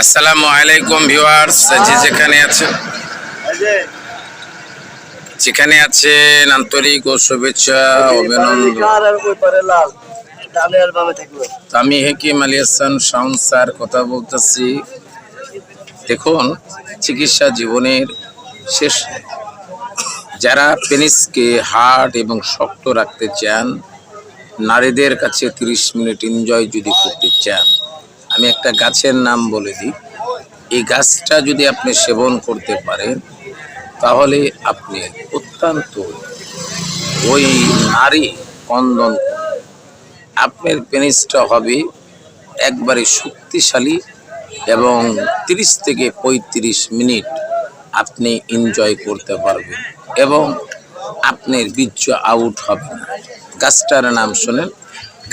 আসসালামু আলাইকুম ভিউয়ার্স যে যেখানে আছেন। যেখানে আছেন আন্তরিক ও শুভেচ্ছা অভিনন্দন। আমি হেকিম আলী হাসান শাউন স্যার কথা বলতেছি। দেখুন চিকিৎসা জীবনের শেষ যারা পেনিসকে হার্ড এবং শক্ত রাখতে চান নারীদের কাছে তিরিশ মিনিট এনজয় যদি করতে চান আমি একটা গাছের নাম বলে দিই। এই গাছটা যদি আপনি সেবন করতে পারেন, তাহলে আপনি অত্যন্ত ওই নারী কন্দন আপনার পেনিসটা হবে একবারে শক্তিশালী এবং তিরিশ থেকে পঁয়ত্রিশ মিনিট আপনি এনজয় করতে পারবেন এবং আপনার বীর্য আউট হবে না। গাছটার নাম শোনেন।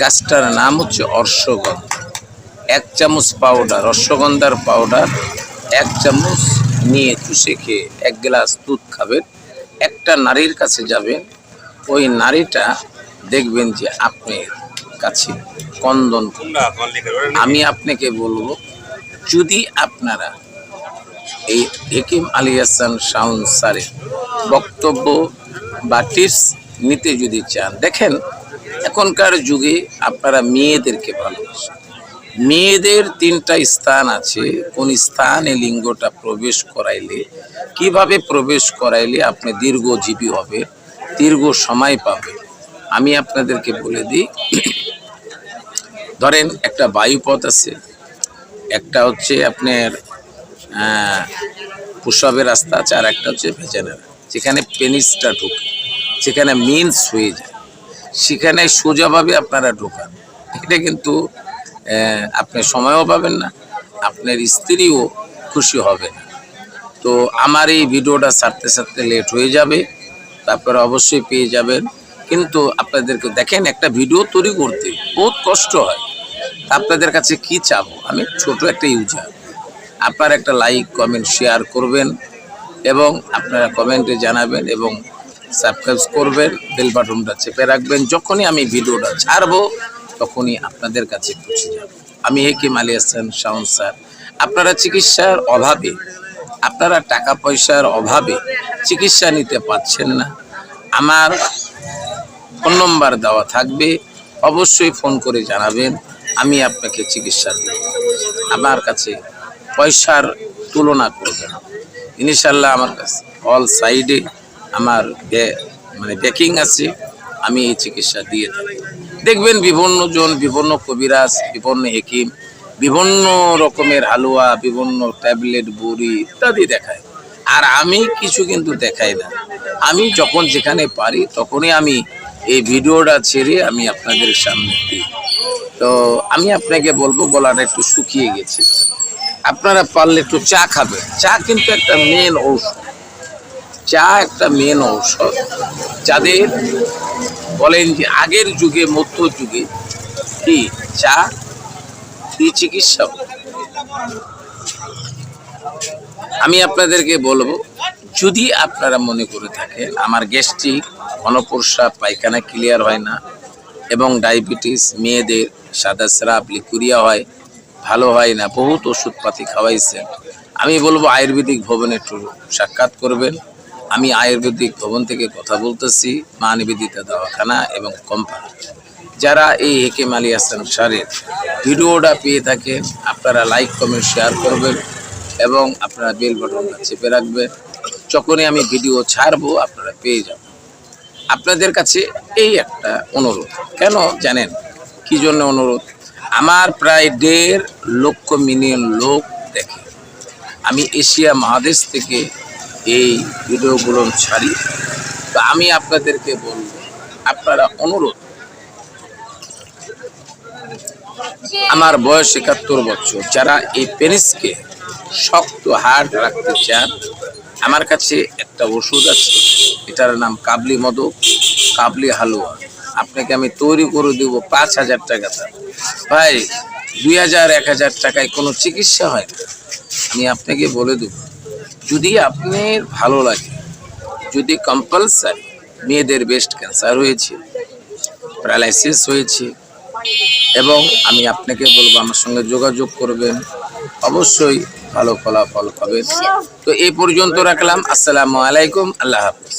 গাছটার নাম হচ্ছে অর্শগন্ধা। এক চামচ পাউডার রসগন্ধার পাউডার এক চামচ নিয়ে চুষে খেয়ে এক গ্লাস দুধ খাবেন। একটা নারীর কাছে যাবেন ওই নারীটা দেখবেন যে আপনার কাছে কন্দন আমি আপনাকে বলব যদি আপনারা এই হেকিম আলী হাসান শাউন স্যারের বক্তব্য বা টিপস নিতে যদি চান দেখেন এখনকার যুগে আপনারা মেয়েদেরকে ভালোবাসেন। মেয়েদের তিনটা স্থান আছে। কোন স্থানে লিঙ্গটা প্রবেশ করাইলে, কীভাবে প্রবেশ করাইলে আপনি দীর্ঘজীবী হবে, দীর্ঘ সময় পাবে? আমি আপনাদেরকে বলে দিই, ধরেন একটা বায়ুপথ আছে, একটা হচ্ছে আপনার প্রসবের রাস্তা আছে, আর একটা হচ্ছে ভেজানের, যেখানে পেনিসটা ঢুকে, যেখানে মিন্স হয়ে যায়, সেখানে সোজাভাবে আপনারা ঢোকান। এটা কিন্তু আপনি সময়ও পাবেন না, আপনার স্ত্রীও খুশি হবে না। তো আমার এই ভিডিওটা ছাড়তে ছাড়তে লেট হয়ে যাবে, তারপরে অবশ্যই পেয়ে যাবেন। কিন্তু আপনাদেরকে দেখেন, একটা ভিডিও তৈরি করতে বহুত কষ্ট হয়। আপনাদের কাছে কি চাবো? আমি ছোট একটা ইউজার আপনারা একটা লাইক কমেন্ট শেয়ার করবেন এবং আপনারা কমেন্টে জানাবেন এবং সাবস্ক্রাইব করবেন বেল বাটনটা চেপে রাখবেন। যখনই আমি ভিডিওটা ছাড়বো তখনই আপনাদের কাছে পৌঁছে যাবে। আমি হেকিম আলী হাসান শাওন স্যার। আপনারা চিকিৎসার অভাবে, আপনারা টাকা পয়সার অভাবে চিকিৎসা নিতে পারছেন না। আমার ফোন নম্বর দেওয়া থাকবে, অবশ্যই ফোন করে জানাবেন, আমি আপনাকে চিকিৎসা দেব। আমার কাছে পয়সার তুলনা করবেন ইনশাল্লাহ আমার কাছে অল সাইডে আমার মানে ব্যাকিং আছে, আমি এই চিকিৎসা দিয়ে থাকি। দেখবেন বিভিন্ন জন, বিভিন্ন কবিরাজ, বিভিন্ন হেকিম, বিভিন্ন রকমের হালুয়া, বিভিন্ন ট্যাবলেট, বড়ি ইত্যাদি দেখায়। আর আমি কিছু কিন্তু দেখাই না। আমি যখন যেখানে পারি, তখনই আমি এই ভিডিওটা ছেড়ে আমি আপনাদের সামনে দিই। তো আমি আপনাকে বলব, গলাটা একটু শুকিয়ে গেছে। আপনারা পারলে একটু চা খাবেন। চা কিন্তু একটা মেন ঔষধ। চা একটা মেন ঔষধ। যাদের বলেন যে আগের যুগে, মধ্য যুগে কি চা কি চিকিৎসা আমি আপনাদেরকে বলব, যদি আপনারা মনে করে থাকেন, আমার গ্যাস্ট্রিক অনপ্রসাব পায়খানা ক্লিয়ার হয় না এবং ডায়াবেটিস মেয়েদের সাদা স্রাব, লিকুরিয়া হয়, ভালো হয় না, বহুত ওষুধপাতি খাওয়াইছেন, আমি বলব আয়ুর্বেদিক ভবনে একটু সাক্ষাৎ করবেন। আমি আয়ুর্বেদিক ভবন থেকে কথা বলতেছি মা নিবেদিতা দওয়াখানা এবং কোম্পানি। যারা এই হেকেম আলী হাসান সারের ভিডিওটা পেয়ে থাকেন, আপনারা লাইক, কমেন্ট, শেয়ার করবেন এবং আপনারা বেল বাটনটা চেপে রাখবেন। যখনই আমি ভিডিও ছাড়বো, আপনারা পেয়ে যাবেন। আপনাদের কাছে এই একটা অনুরোধ। কেন জানেন? কি জন্য অনুরোধ? আমার প্রায় দেড় লক্ষ মিলিয়ন লোক দেখে। আমি এশিয়া মহাদেশ থেকে এই ভিডিওগুলো ছাড়ি। তো আমি আপনাদেরকে বলব, আপনারা অনুরোধ, আমার বয়স একাত্তর বছর, যারা এই পেনিসকে শক্ত হার্ড রাখতে চান, আমার কাছে একটা ওষুধ আছে, এটার নাম কাবলি মদক কাবলি হালুয়া। আপনাকে আমি তৈরি করে দেবো পাঁচ হাজার টাকা ভাই, দুই হাজার, এক হাজার টাকায় কোনো চিকিৎসা হয় না। আমি আপনাকে বলে দেবো যদি আপনার ভালো লাগে, যদি কম্পালসারি মেয়েদের বেস্ট ক্যান্সার হয়েছে প্যারালাইসিস হয়েছে, এবং আমি আপনাকে বলব আমার সঙ্গে যোগাযোগ করবেন, অবশ্যই ভালো ফলাফল পাবেন। তো এই পর্যন্ত রাখলাম। আসসালামু আলাইকুম। আল্লাহ হাফেজ।